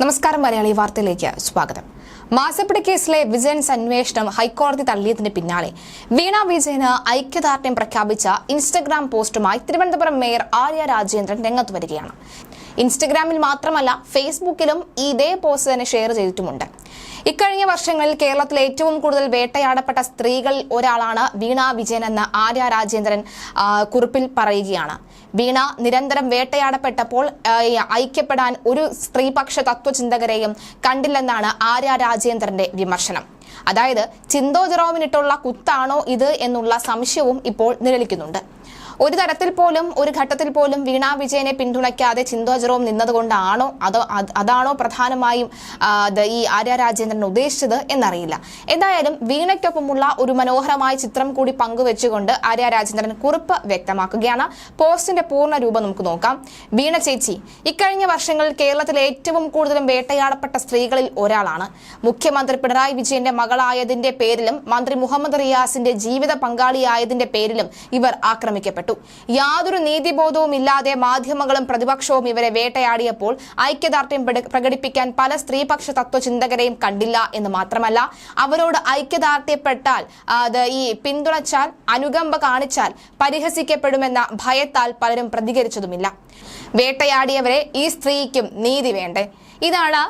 നമസ്കാരം മലയാളി വാർത്തയിലേക്ക് സ്വാഗതം. മാസപ്പിടി കേസിലെ വിജിലൻസ് അന്വേഷണം ഹൈക്കോടതി തള്ളിയതിന് പിന്നാലെ. വീണ വിജയന് ഐക്യദാർഢ്യം പ്രഖ്യാപിച്ച ഇൻസ്റ്റഗ്രാം പോസ്റ്റുമായി തിരുവനന്തപുരം മേയർ ആര്യ രാജേന്ദ്രൻ രംഗത്ത് വരികയാണ്. ഇൻസ്റ്റഗ്രാമിൽ മാത്രമല്ല ഫേസ്ബുക്കിലും ഇതേ പോസ്റ്റ് തന്നെ ഷെയർ ചെയ്തിട്ടുമുണ്ട്. ഇക്കഴിഞ്ഞ വർഷങ്ങളിൽ കേരളത്തിൽ ഏറ്റവും കൂടുതൽ വേട്ടയാടപ്പെട്ട സ്ത്രീകളിൽ ഒരാളാണ് വീണ വിജയൻ എന്ന ആര്യ രാജേന്ദ്രൻ കുറിപ്പിൽ പറയുകയാണ്. വീണ നിരന്തരം വേട്ടയാടപ്പെട്ടപ്പോൾ ഐക്യപ്പെടാൻ ഒരു സ്ത്രീപക്ഷ തത്വചിന്തകരെയും കണ്ടില്ലെന്നാണ് ആര്യ രാജേന്ദ്രന്റെ വിമർശനം. അതായത് ചിന്തോ ജെറോമിനിട്ടുള്ള കുത്താണോ ഇത് എന്നുള്ള സംശയവും ഇപ്പോൾ നിലനിൽക്കുന്നുണ്ട് ഒരു തരത്തിൽ പോലും ഒരു ഘട്ടത്തിൽ പോലും വീണാ വിജയനെ പിന്തുണയ്ക്കാതെ ചിന്തോ നിന്നതുകൊണ്ടാണോ അതോ അതാണോ പ്രധാനമായും ഈ ആര്യ രാജേന്ദ്രൻ ഉദ്ദേശിച്ചത് എന്നറിയില്ല. എന്തായാലും വീണയ്ക്കൊപ്പമുള്ള ഒരു മനോഹരമായ ചിത്രം കൂടി പങ്കുവെച്ചുകൊണ്ട് ആര്യ രാജേന്ദ്രൻ കുറിപ്പ് വ്യക്തമാക്കുകയാണ്. പോസ്റ്റിന്റെ പൂർണ രൂപം നമുക്ക് നോക്കാം. വീണ ചേച്ചി ഇക്കഴിഞ്ഞ വർഷങ്ങളിൽ കേരളത്തിലെ ഏറ്റവും കൂടുതലും വേട്ടയാടപ്പെട്ട സ്ത്രീകളിൽ ഒരാളാണ്. മുഖ്യമന്ത്രി പിണറായി വിജയന്റെ മകളായതിന്റെ പേരിലും മന്ത്രി മുഹമ്മദ് റിയാസിന്റെ ജീവിത പങ്കാളിയായതിന്റെ പേരിലും ഇവർ ആക്രമിക്കപ്പെട്ടു. യാതൊരു നീതിബോധവും ഇല്ലാതെ മാധ്യമങ്ങളും പ്രതിപക്ഷവും ഇവരെ വേട്ടയാടിയപ്പോൾ ഐക്യദാർഢ്യം പ്രക- പ്രകടിപ്പിക്കാൻ പല സ്ത്രീപക്ഷ തത്വചിന്തകരെയും കണ്ടില്ല എന്ന് മാത്രമല്ല അവരോട് ഐക്യദാർഢ്യപ്പെട്ടാൽ അത് ഈ പിന്തുണച്ചാൽ അനുകമ്പ കാണിച്ചാൽ പരിഹസിക്കപ്പെടുമെന്ന ഭയത്താൽ പലരും പ്രതികരിച്ചതുമില്ല. വേട്ടയാടിയവരെ ഈ സ്ത്രീക്കും നീതി വേണ്ടേ? ഇതാണ്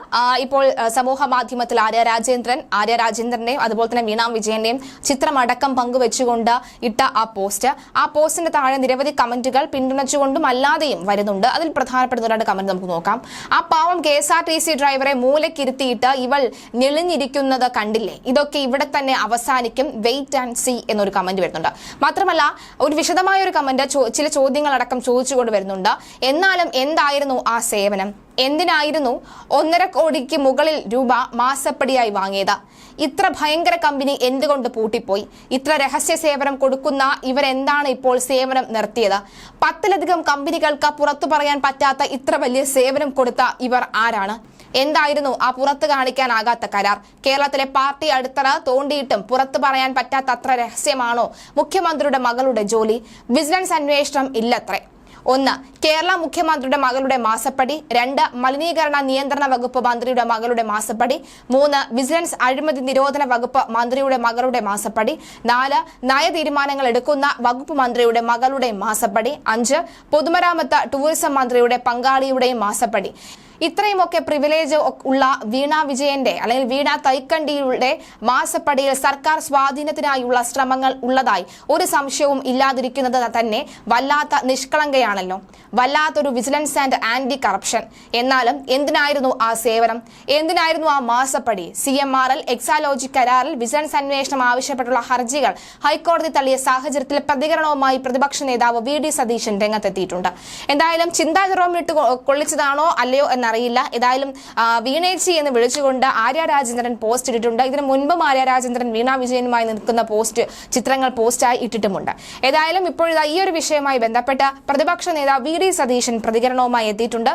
ഇപ്പോൾ സമൂഹ മാധ്യമത്തിൽ ആര്യ രാജേന്ദ്രൻ ആര്യ രാജേന്ദ്രന്റെയും അതുപോലെ തന്നെ വീണാം വിജയന്റെയും ചിത്രമടക്കം പങ്കുവെച്ചുകൊണ്ട് ഇട്ട ആ പോസ്റ്റ്. ആ പോസ്റ്റിന്റെ താഴെ നിരവധി കമന്റുകൾ പിന്തുണച്ചുകൊണ്ടും അല്ലാതെയും വരുന്നുണ്ട്. അതിൽ പ്രധാനപ്പെട്ട രണ്ട് കമന്റ് നമുക്ക് നോക്കാം. ആ പാവം K S R T C ഡ്രൈവറെ മൂലക്കിരുത്തിയിട്ട് ഇവൾ ഞെളിഞ്ഞിരിക്കുന്നത് കണ്ടില്ലേ? ഇതൊക്കെ ഇവിടെ തന്നെ അവസാനിക്കും. വെയിറ്റ് ആൻഡ് സി എന്നൊരു കമന്റ് വരുന്നുണ്ട്. മാത്രമല്ല ഒരു വിശദമായ ഒരു കമന്റ് ചില ചോദ്യങ്ങളടക്കം ചോദിച്ചുകൊണ്ട് വരുന്നുണ്ട്. എന്നാലും എന്തായിരുന്നു ആ സേവനം? എന്തിനായിരുന്നു ഒന്നര കോടിക്ക് മുകളിൽ രൂപ മാസപ്പടിയായി വാങ്ങിയത്? ഇത്ര ഭയങ്കര കമ്പനി എന്തുകൊണ്ട് പൂട്ടിപ്പോയി? ഇത്ര രഹസ്യ സേവനം കൊടുക്കുന്ന ഇവരെന്താണ് ഇപ്പോൾ സേവനം നിർത്തിയത്? പത്തിലധികം കമ്പനികൾക്ക് പുറത്തു പറയാൻ പറ്റാത്ത ഇത്ര വലിയ സേവനം കൊടുത്ത ഇവർ ആരാണ്? എന്തായിരുന്നു ആ പുറത്ത് കാണിക്കാനാകാത്ത കരാർ? കേരളത്തിലെ പാർട്ടി അടുത്തറ തോണ്ടിയിട്ടും പുറത്തു പറയാൻ പറ്റാത്ത അത്ര രഹസ്യമാണോ മുഖ്യമന്ത്രിയുടെ മകളുടെ ജോലി? വിജിലൻസ് അന്വേഷണം ഇല്ലത്രേ. ഒന്ന് കേരള മുഖ്യമന്ത്രിയുടെ മകളുടെ മാസപ്പടി. രണ്ട് മലിനീകരണ നിയന്ത്രണ വകുപ്പ് മന്ത്രിയുടെ മകളുടെ മാസപ്പടി. മൂന്ന് വിജിലൻസ് അഴിമതി നിരോധന വകുപ്പ് മന്ത്രിയുടെ മകളുടെ മാസപ്പടി. നാല് നയതീരുമാനങ്ങൾ എടുക്കുന്ന വകുപ്പ് മന്ത്രിയുടെ മകളുടെ മാസപ്പടി. അഞ്ച് പൊതുമരാമത്ത് ടൂറിസം മന്ത്രിയുടെ പങ്കാളിയുടെയും മാസപ്പടി. ഇത്രയുമൊക്കെ പ്രിവിലേജ് ഉള്ള വീണ വിജയന്റെ അല്ലെങ്കിൽ വീണ തൈക്കണ്ടിയുടെ മാസപ്പടിയിൽ സർക്കാർ സ്വാധീനത്തിനായുള്ള ശ്രമങ്ങൾ ഉള്ളതായി ഒരു സംശയവും ഇല്ലാതിരിക്കുന്നത് തന്നെ വല്ലാത്ത നിഷ്കളങ്കയാണല്ലോ. വല്ലാത്തൊരു വിജിലൻസ് ആൻഡ് ആന്റി കറപ്ഷൻ എന്നാലും എന്തിനായിരുന്നു ആ സേവനം? എന്തിനായിരുന്നു ആ മാസപ്പടി? C M R L Exalogic കരാറിൽ വിജിലൻസ് അന്വേഷണം ആവശ്യപ്പെട്ടുള്ള ഹർജികൾ ഹൈക്കോടതി തള്ളിയ സാഹചര്യത്തിൽ പ്രതികരണവുമായി പ്രതിപക്ഷ നേതാവ് വി ഡി സതീശൻ രംഗത്തെത്തിയിട്ടുണ്ട്. എന്തായാലും ചിന്താ ജെറോമിട്ട് കൊള്ളിച്ചതാണോ അല്ലയോ എന്നറിയില്ല ഏതായാലും വീണേച്ചി എന്ന് വിളിച്ചുകൊണ്ട് ആര്യ രാജേന്ദ്രൻ പോസ്റ്റ് ഇട്ടിട്ടുണ്ട്. ഇതിനു മുൻപും ആര്യ രാജേന്ദ്രൻ വീണ വിജയനുമായി നിൽക്കുന്ന പോസ്റ്റ് ചിത്രങ്ങൾ പോസ്റ്റായി ഇട്ടിട്ടുമുണ്ട്. ഏതായാലും ഇപ്പോഴത്തെ ഈ ഒരു വിഷയവുമായി ബന്ധപ്പെട്ട് പ്രതിപക്ഷ നേതാവ് വി ഡി സതീശൻ പ്രതികരണവുമായി എത്തിയിട്ടുണ്ട്.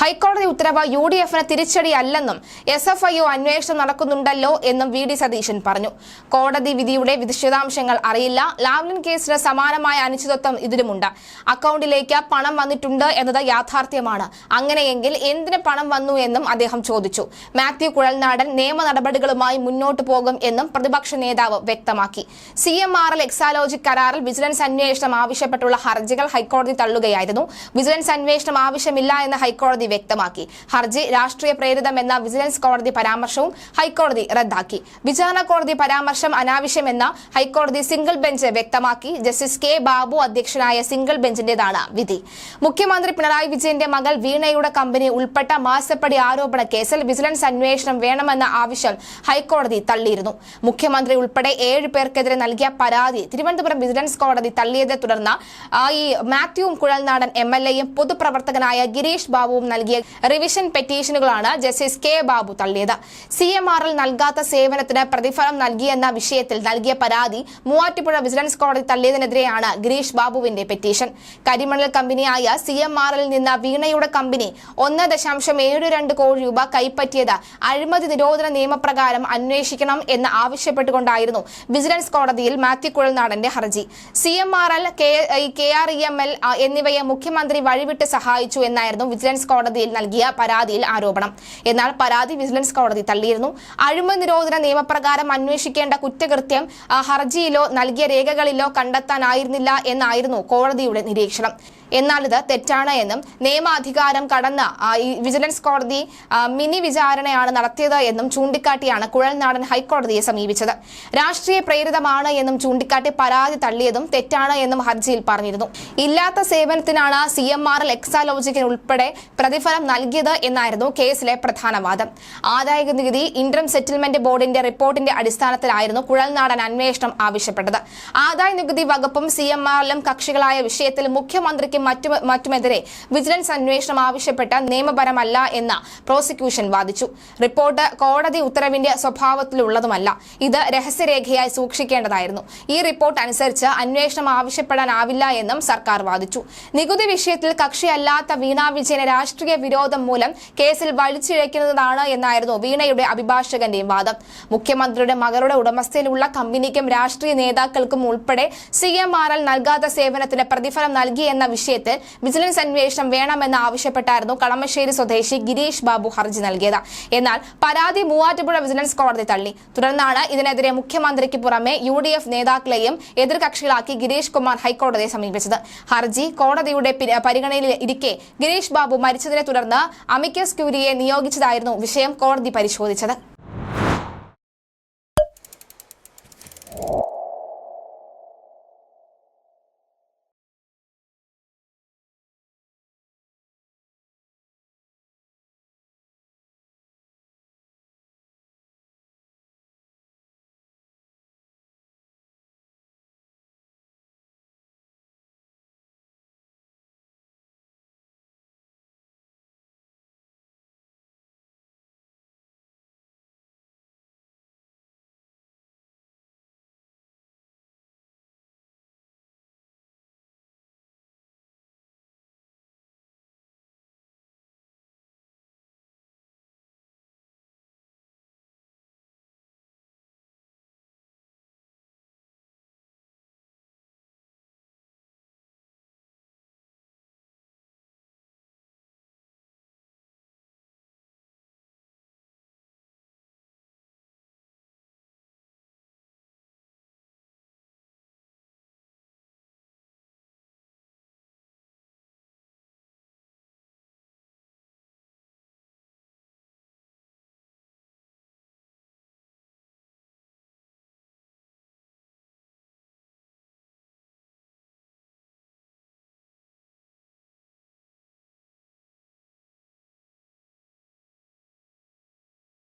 ഹൈക്കോടതി ഉത്തരവ് യു ഡി എഫിന് തിരിച്ചടിയല്ലെന്നും എസ് എഫ് ഐ ഒ അന്വേഷണം നടക്കുന്നുണ്ടല്ലോ എന്നും വി ഡി സതീശൻ പറഞ്ഞു. കോടതി വിധിയുടെ വിശദാംശങ്ങൾ അറിയില്ല. ലാവ്ലിൻ കേസിന് സമാനമായ അനിശ്ചിതത്വം ഇതിലുമുണ്ട്. അക്കൗണ്ടിലേക്ക് പണം വന്നിട്ടുണ്ട് എന്നത് യാഥാർത്ഥ്യമാണ്. അങ്ങനെയെങ്കിൽ എന്തിന് പണം വന്നു എന്നും അദ്ദേഹം ചോദിച്ചു. മാത്യു കുഴൽനാടൻ നിയമ നടപടികളുമായി മുന്നോട്ട് പോകും എന്നും പ്രതിപക്ഷ നേതാവ് വ്യക്തമാക്കി. C M R L Exalogic കരാറിൽ വിജിലൻസ് അന്വേഷണം ആവശ്യപ്പെട്ടുള്ള ഹർജികൾ ഹൈക്കോടതി തള്ളുകയായിരുന്നു. വിജിലൻസ് അന്വേഷണം ആവശ്യമില്ല എന്ന് ഹൈക്കോടതി വ്യക്തമാക്കി. ഹർജി രാഷ്ട്രീയ പ്രേരിതമെന്ന വിജിലൻസ് കോടതി പരാമർശവും ഹൈക്കോടതി റദ്ദാക്കി. വിചാരണ കോടതി പരാമർശം അനാവശ്യമെന്ന ഹൈക്കോടതി സിംഗിൾ ബെഞ്ച് വ്യക്തമാക്കി. ജസ്റ്റിസ് കെ ബാബു അധ്യക്ഷനായ സിംഗിൾ ബെഞ്ചിന്റേതാണ് വിധി. മുഖ്യമന്ത്രി പിണറായി വിജയന്റെ മകൾ വീണയുടെ കമ്പനി ഉൾപ്പെട്ട മാസപ്പടി ആരോപണ കേസിൽ വിജിലൻസ് അന്വേഷണം വേണമെന്ന ആവശ്യം ഹൈക്കോടതി തള്ളിയിരുന്നു. മുഖ്യമന്ത്രി ഉൾപ്പെടെ ഏഴ് പേർക്കെതിരെ നൽകിയ പരാതി തിരുവനന്തപുരം വിജിലൻസ് കോടതി തള്ളിയതെ തുടർന്ന് ഈ മാത്യുവും കുഴൽനാടൻ എം എൽ എയും പൊതുപ്രവർത്തകനായ ഗിരീഷ് ബാബുവും നൽകിയ റിവിഷൻ പെറ്റീഷനുകളാണ് ജസ്റ്റിസ് കെ ബാബു തള്ളിയത്. സി എം ആറിൽ നൽകാത്ത സേവനത്തിന് പ്രതിഫലം നൽകിയെന്ന വിഷയത്തിൽ നൽകിയ പരാതി മൂവാറ്റുപുഴ വിജിലൻസ് കോടതി തള്ളിയതിനെതിരെയാണ് ഗിരീഷ് ബാബുവിന്റെ പെറ്റീഷൻ. കരിമണൽ കമ്പനിയായ സി എം ആറിൽ നിന്ന് വീണയുടെ കമ്പനി ഒന്ന് ദശാംശം ഏഴ് രണ്ട് കോടി രൂപ കൈപ്പറ്റിയത് അഴിമതി നിരോധന നിയമപ്രകാരം അന്വേഷിക്കണം എന്ന് ആവശ്യപ്പെട്ടുകൊണ്ടായിരുന്നു വിജിലൻസ് കോടതിയിൽ മാത്യു കുഴൽനാടന്റെ ഹർജി. C M R L K R E M L എന്നിവയെ മുഖ്യമന്ത്രി വഴിവിട്ട് സഹായിച്ചു എന്നായിരുന്നു വിജിലൻസ് കോടതിയിൽ നൽകിയ പരാതിയിൽ ആരോപണം. എന്നാൽ പരാതി വിജിലൻസ് കോടതി തള്ളിയിരുന്നു. അഴിമതി നിരോധന നിയമപ്രകാരം അന്വേഷിക്കേണ്ട കുറ്റകൃത്യം ഹർജിയിലോ നൽകിയ രേഖകളിലോ കണ്ടെത്താനായിരുന്നില്ല എന്നായിരുന്നു കോടതിയുടെ നിരീക്ഷണം. എന്നാൽ ഇത് തെറ്റാണ് എന്നും നിയമാധികാരം കടന്ന വിജിലൻസ് കോടതി മിനി വിചാരണയാണ് നടത്തിയത് എന്നും ചൂണ്ടിക്കാട്ടിയാണ് കുഴൽനാടൻ ഹൈക്കോടതിയെ സമീപിച്ചത്. രാഷ്ട്രീയ പ്രേരിതമാണ് എന്നും ചൂണ്ടിക്കാട്ടി പരാതി തള്ളിയതും തെറ്റാണ് എന്നും ഹർജിയിൽ പറഞ്ഞിരുന്നു. ഇല്ലാത്ത സേവനത്തിനാണ് സി എം ആർ എൽ എക്സാലോജിക്കിന് ഉൾപ്പെടെ പ്രതിഫലം നൽകിയത് എന്നായിരുന്നു കേസിലെ പ്രധാന വാദം. ആദായ നികുതി ഇന്റർ സെറ്റിൽമെന്റ് ബോർഡിന്റെ റിപ്പോർട്ടിന്റെ അടിസ്ഥാനത്തിലായിരുന്നു കുഴൽനാടൻ അന്വേഷണം ആവശ്യപ്പെട്ടത്. ആദായ നികുതി വകുപ്പും സി എം ആറിലും കക്ഷികളായ വിഷയത്തിൽ മുഖ്യമന്ത്രിക്കും മറ്റു മറ്റുമെതിരെ വിജിലൻസ് അന്വേഷണം ആവശ്യപ്പെട്ട നിയമപരമല്ല എന്ന് പ്രോസിക്യൂഷൻ വാദിച്ചു. റിപ്പോർട്ട് കോടതി ഉത്തരവിന്റെ സ്വഭാവത്തിലുള്ളതുമല്ല. ഇത് രഹസ്യരേഖയായി സൂക്ഷിക്കേണ്ടതായിരുന്നു. ഈ റിപ്പോർട്ട് അനുസരിച്ച് അന്വേഷണം ആവശ്യപ്പെടാനാവില്ല എന്നും സർക്കാർ വാദിച്ചു. നികുതി വിഷയത്തിൽ കക്ഷിയല്ലാത്ത വീണ വിജയന് രാഷ്ട്രീയ വിരോധം മൂലം കേസിൽ വലിച്ചിഴയ്ക്കുന്നതാണ് എന്നായിരുന്നു വീണയുടെ അഭിഭാഷകന്റെയും വാദം. മുഖ്യമന്ത്രിയുടെ മകളുടെ ഉടമസ്ഥയിലുള്ള കമ്പനിക്കും രാഷ്ട്രീയ നേതാക്കൾക്കും ഉൾപ്പെടെ സി എം ആർ എൽ നൽകാത്ത സേവനത്തിന് പ്രതിഫലം നൽകി എന്ന വിഷയത്തിൽ വിജിലൻസ് അന്വേഷണം വേണമെന്ന് ആവശ്യപ്പെട്ടായിരുന്നു കളമശ്ശേരി സ്വദേശി ഗിരീഷ് ബാബു ഹർജി നൽകിയത്. എന്നാൽ പരാതി മൂവാറ്റുപുഴ വിജിലൻസ് കോടതി തള്ളി. തുടർന്നാണ് ഇതിനെതിരെ മുഖ്യമന്ത്രിക്ക് പുറമെ യു ഡി എഫ് നേതാക്കളെയും എതിർകക്ഷികളാക്കി ഗിരീഷ് കുമാർ ഹൈക്കോടതിയെ സമീപിച്ചത്. ഹർജി കോടതിയുടെ പരിഗണനയിൽ ഇരിക്കെ ഗിരീഷ് ബാബു മരിച്ചതിനെ തുടർന്ന് അമിക്കസ് ക്യൂരിയെ നിയോഗിച്ചതായിരുന്നു വിഷയം കോടതി പരിശോധിച്ചത്.